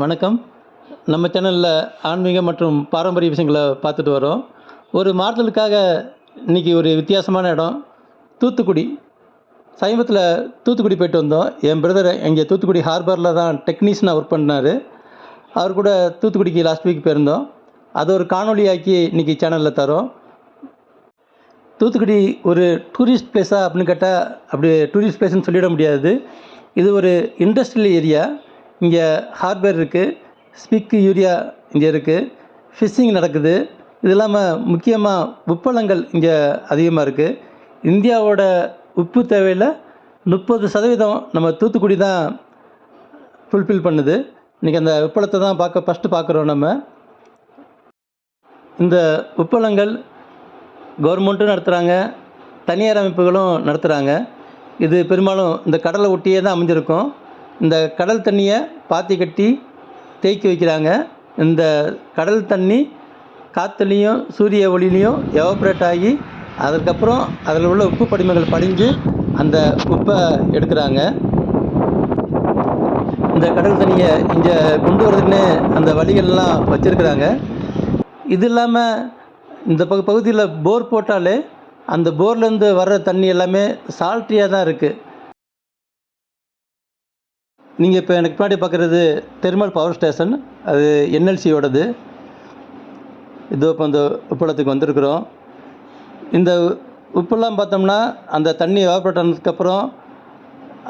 வணக்கம். நம்ம சேனலில் ஆன்மீக மற்றும் பாரம்பரிய விஷயங்களை பார்த்துட்டு வரோம். ஒரு மாறுதலுக்காக இன்றைக்கி ஒரு வித்தியாசமான இடம் தூத்துக்குடி. சமீபத்தில் தூத்துக்குடி போயிட்டு வந்தோம். என் பிரதர் இங்கே தூத்துக்குடி ஹார்பரில் தான் டெக்னீஷியனாக ஒர்க் பண்ணார். அவர் கூட தூத்துக்குடிக்கு லாஸ்ட் வீக் போயிருந்தோம். அது ஒரு காணொளியாக்கி இன்றைக்கி சேனலில் தரோம். தூத்துக்குடி ஒரு டூரிஸ்ட் பிளேஸா அப்படின்னு கேட்டால் அப்படி டூரிஸ்ட் பிளேஸ்னு சொல்லிட முடியாது. இது ஒரு இண்டஸ்ட்ரியல் ஏரியா இங்கே ஹார்ட்வேர் இருக்குது ஸ்பிக்கு யூரியா இங்கே இருக்குது ஃபிஷ்ஷிங் நடக்குது. இது இல்லாமல் முக்கியமாக உப்பளங்கள் இங்கே அதிகமாக இருக்குது இந்தியாவோட உப்பு தேவையில் முப்பது சதவீதம் நம்ம தூத்துக்குடி தான் ஃபுல்ஃபில் பண்ணுது. இன்றைக்கி அந்த உப்பளத்தை தான் பார்க்க ஃபஸ்ட்டு பார்க்குறோம் நம்ம. இந்த உப்பளங்கள் கவர்மெண்ட்டும் நடத்துகிறாங்க தனியார் அமைப்புகளும் நடத்துகிறாங்க இது பெரும்பாலும் இந்த கடலை ஒட்டியே தான் அமைஞ்சிருக்கும். இந்த கடல் தண்ணியை பாத்தி கட்டி தேக்கி வைக்கிறாங்க. இந்த கடல் தண்ணி காற்றுலேயும் சூரிய ஒளியிலையும் எவாப்ரேட் ஆகி அதுக்கப்புறம் அதில் உள்ள உப்பு படிமங்கள் படிஞ்சு அந்த உப்பை எடுக்கிறாங்க. இந்த கடல் தண்ணியை இங்கே கொண்டு வரதுக்குன்னு அந்த வழிகள்லாம் வச்சுருக்குறாங்க. இது இல்லாமல் இந்த பகு பகுதியில் போர் போட்டாலே அந்த போர்லேருந்து வர்ற தண்ணி எல்லாமே சால்ட்டியாக தான் இருக்குது நீங்கள் இப்போ எனக்கு பின்னாடி பார்க்குறது தெர்மல் பவர் ஸ்டேஷன் அது என்எல்சியோடது இதோ இப்போ இந்த உப்பளத்துக்கு வந்திருக்கிறோம். இந்த உப்பெல்லாம் பார்த்தோம்னா அந்த தண்ணி எவாப்ரேட் ஆனதுக்கப்புறம்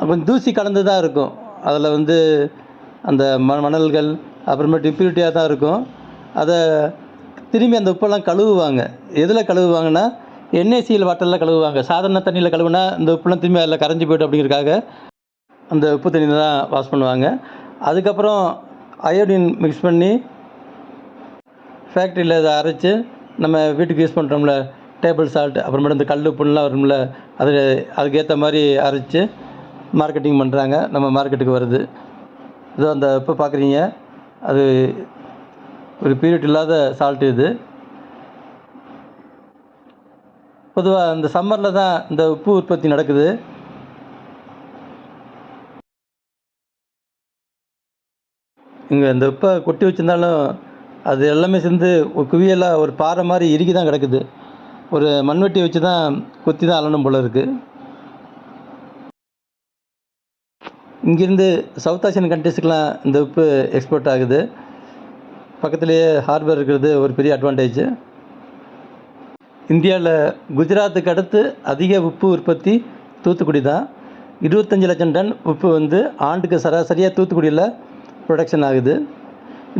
கொஞ்சம் தூசி கலந்து தான் இருக்கும். அதில் வந்து அந்த ம மணல்கள் அப்புறமேட்டு இம்ப்யூரிட்டியாக தான் இருக்கும். அதை திரும்பி அந்த உப்பெல்லாம் கழுவுவாங்க. எதில் கழுவுவாங்கன்னா என்ஏசியில் வாட்டரில் கழுவுவாங்க. சாதாரண தண்ணியில் கழுவுனா இந்த உப்புலாம் திரும்பி அதில் கரைஞ்சி போய்ட்டு அப்படிங்கிறக்காக அந்த உப்பு தண்ணியில் தான் வாஷ் பண்ணுவாங்க. அதுக்கப்புறம் அயோடின் மிக்ஸ் பண்ணி ஃபேக்ட்ரியில் இதை அரைச்சி நம்ம வீட்டுக்கு யூஸ் பண்ணுறோம்ல டேபிள் சால்ட் அப்புறமேட்டு இந்த கல் உப்புலாம் வரும்ல அது அதுக்கேற்ற மாதிரி அரைச்சி மார்க்கெட்டிங் பண்ணுறாங்க நம்ம மார்க்கெட்டுக்கு வருது. இதோ அந்த உப்பு பார்க்குறீங்க. அது ஒரு பீரியட் இல்லாத சால்ட் இது. பொதுவாக இந்த சம்மரில் தான் இந்த உப்பு உற்பத்தி நடக்குது. இங்கே இந்த உப்பை கொட்டி வச்சிருந்தாலும் அது எல்லாமே சேர்ந்து ஒரு குவியலாக ஒரு பாறை மாதிரி இறுக்கி தான் கிடக்குது. ஒரு மண்வெட்டி வச்சு தான் கொத்தி தான் அலணும் போல் இருக்குது இங்கேருந்து சவுத் ஆசியன் கண்ட்ரிஸுக்கெலாம் இந்த உப்பு எக்ஸ்போர்ட் ஆகுது. பக்கத்துலேயே ஹார்பர் இருக்கிறது ஒரு பெரிய அட்வான்டேஜ் இந்தியாவில் குஜராத்துக்கு அடுத்து அதிக உப்பு உற்பத்தி தூத்துக்குடி தான். இருபத்தஞ்சி லட்சம் டன் உப்பு வந்து ஆண்டுக்கு சராசரியாக தூத்துக்குடியில் ப்ரொடக்ஷன் ஆகுது.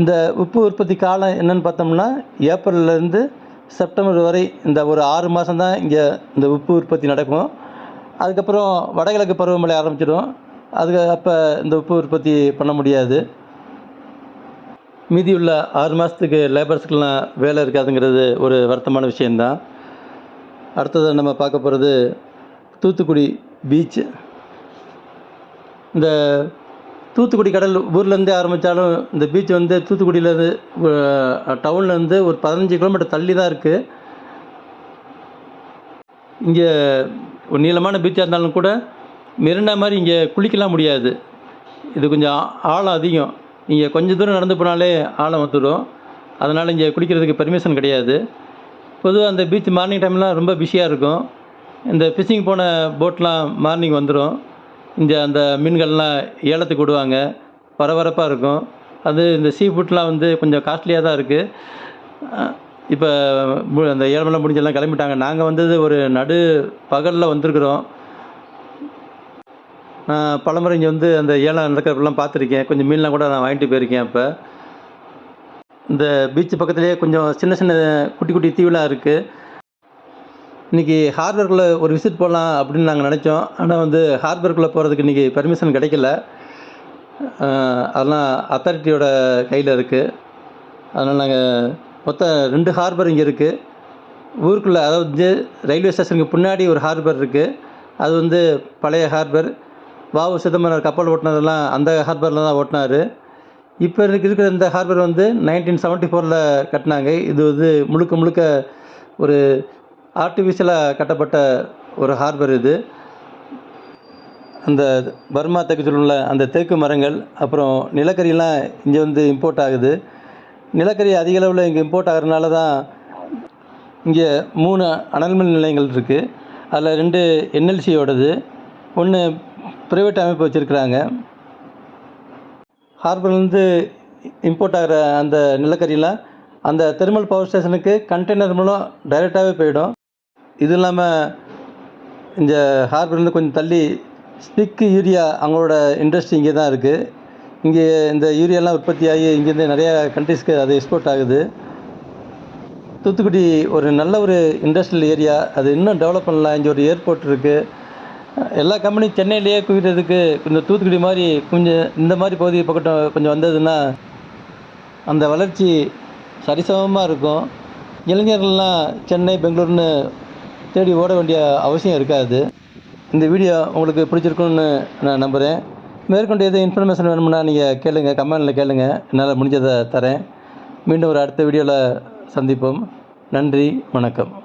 இந்த உப்பு உற்பத்தி காலம் என்னென்னு பார்த்தோம்னா ஏப்ரல்லேருந்து செப்டம்பர் வரை இந்த ஒரு ஆறு மாதம் தான் இங்கே இந்த உப்பு உற்பத்தி நடக்கும். அதுக்கப்புறம் வடகிழக்கு பருவமழை ஆரம்பிச்சிடும். அதுக்கு அப்போ இந்த உப்பு உற்பத்தி பண்ண முடியாது. மீதி உள்ள ஆறு மாதத்துக்கு லேபர்ஸ்க்கெலாம் வேலை இருக்காதுங்கிறது ஒரு வருத்தமான விஷயந்தான் அடுத்தது நம்ம பார்க்க போகிறது தூத்துக்குடி பீச் இந்த தூத்துக்குடி கடல் ஊர்லேருந்தே ஆரம்பித்தாலும் இந்த பீச் வந்து தூத்துக்குடியிலேருந்து டவுன்லேருந்து ஒரு பதினஞ்சு கிலோமீட்டர் தள்ளி தான் இருக்குது இங்கே ஒரு நீளமான பீச்சாக இருந்தாலும் கூட மெரினா மாதிரி இங்கே குளிக்கலாம் முடியாது. இது கொஞ்சம் ஆழம் அதிகம். இங்கே கொஞ்சம் தூரம் நடந்து போனாலே ஆழம் வந்துடும். அதனால் இங்கே குளிக்கிறதுக்கு பெர்மிஷன் கிடையாது. பொதுவாக அந்த பீச் மார்னிங் டைம்லாம் ரொம்ப பிஸியாக இருக்கும். இந்த ஃபிஷிங் போன போட்லாம் மார்னிங் வந்துடும் இங்கே அந்த மீன்கள்லாம் ஏலத்துக்கு விடுவாங்க. பரபரப்பாக இருக்கும். அது இந்த சீ ஃபுட்லாம் வந்து கொஞ்சம் காஸ்ட்லியாக தான் இருக்குது இப்போ அந்த ஏலமெல்லாம் முடிஞ்செல்லாம் கிளம்பிட்டாங்க. நாங்கள் வந்தது ஒரு நடு பகலில் வந்திருக்குறோம். நான் பலமுறை இங்கே வந்து அந்த ஏலம் நடக்கிறப்பெல்லாம் பார்த்துருக்கேன். கொஞ்சம் மீன்லாம் கூட நான் வாங்கிட்டு போயிருக்கேன் அப்போ. இந்த பீச் பக்கத்துலேயே கொஞ்சம் சின்ன சின்ன குட்டி குட்டி தீவுலாம் இருக்குது இன்றைக்கி ஹார்பருக்குள்ளே ஒரு விசிட் போகலாம் அப்படின்னு நாங்கள் நினச்சோம். ஆனால் வந்து ஹார்பருக்குள்ளே போகிறதுக்கு இன்றைக்கி பர்மிஷன் கிடைக்கல. அதெல்லாம் அத்தாரிட்டியோட கையில் இருக்குது அதனால் நாங்கள் மொத்தம் ரெண்டு ஹார்பர் இங்கே இருக்குது ஊருக்குள்ளே அதாவது ரயில்வே ஸ்டேஷனுக்கு பின்னாடி ஒரு ஹார்பர் இருக்குது அது வந்து பழைய ஹார்பர் வாவு சிதம்பரம் கப்பல் ஓட்டினதெல்லாம் அந்த ஹார்பரில் தான் ஓட்டினார். இப்போ இருக்கிற இந்த ஹார்பர் வந்து நைன்டீன் செவன்ட்டி ஃபோரில் கட்டினாங்க. இது வந்து முழுக்க முழுக்க ஒரு ஆர்டிஃபிஷியலாக கட்டப்பட்ட ஒரு ஹார்பர் இது. அந்த பர்மா தேக்கு உள்ள அந்த தேக்கு மரங்கள் அப்புறம் நிலக்கரியெலாம் இங்கே வந்து இம்போர்ட் ஆகுது. நிலக்கரி அதிக அளவில் இங்கே இம்போர்ட் ஆகிறதுனால தான் இங்கே மூணு அனல்மின் நிலையங்கள் இருக்குது அதில் ரெண்டு என்எல்சியோடது ஒன்று ப்ரைவேட் அமைப்பு வச்சுருக்குறாங்க. ஹார்பர்லேருந்து இம்போர்ட் ஆகிற அந்த நிலக்கரியெலாம் அந்த தெர்மல் பவர் ஸ்டேஷனுக்கு கண்டெய்னர் மூலம் டைரெக்டாகவே போயிடும். இது இல்லாமல் இந்த ஹார்பர்லேருந்து கொஞ்சம் தள்ளி ஸ்பிக் யூரியா அவங்களோட இண்டஸ்ட்ரி இங்கே தான் இருக்குது இங்கே இந்த யூரியாலாம் உற்பத்தி ஆகி இங்கேருந்து நிறையா கண்ட்ரீஸ்க்கு அது எக்ஸ்போர்ட் ஆகுது. தூத்துக்குடி ஒரு நல்ல ஒரு இண்டஸ்ட்ரியல் ஏரியா அது இன்னும் டெவலப் பண்ணலாம். இங்கே ஒரு ஏர்போர்ட் இருக்குது எல்லா கம்பெனியும் சென்னையிலேயே குவிக்கிறதுக்கு கொஞ்சம் தூத்துக்குடி மாதிரி கொஞ்சம் இந்த மாதிரி பகுதி பக்கட்டும் கொஞ்சம் வந்ததுன்னா அந்த வளர்ச்சி சரிசமமாக இருக்கும். இளைஞர்கள்லாம் சென்னை பெங்களூர்னு தேடி ஓட வேண்டிய அவசியம் இருக்காது. இந்த வீடியோ உங்களுக்கு பிடிச்சிருக்குன்னு நான் நம்புகிறேன் மேற்கொண்டு எதுவும் இன்ஃபர்மேஷன் வேணும்னா நீங்கள் கேளுங்கள் கமெண்டில் கேளுங்கள் என்னால் முடிஞ்சதை தரேன். மீண்டும் ஒரு அடுத்த வீடியோவில் சந்திப்போம். நன்றி வணக்கம்.